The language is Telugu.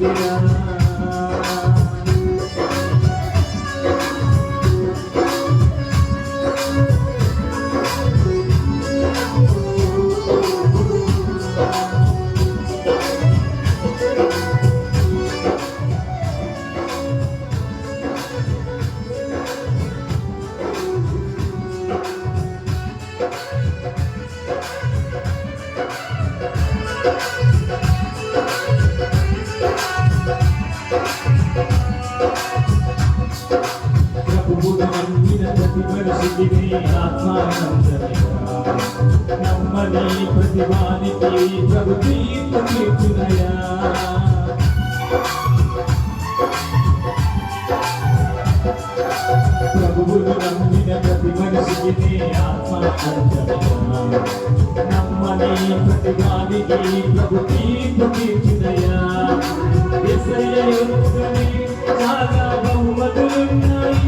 Yeah. అద్భుత మందిర ప్రతిబడసిదివే ఆత్మానందమే నమ్మని ప్రతివానికి ప్రభు తీర్థం ఇచ్చినయా ప్రభువులు నమ్మిన ప్రతి మనిషికి ఆత్మానందమే నమ్మని ప్రతివానికి ప్రభు తీర్థం ఇచ్చినయా ఎస్ఐ బహుమతులున్నాయి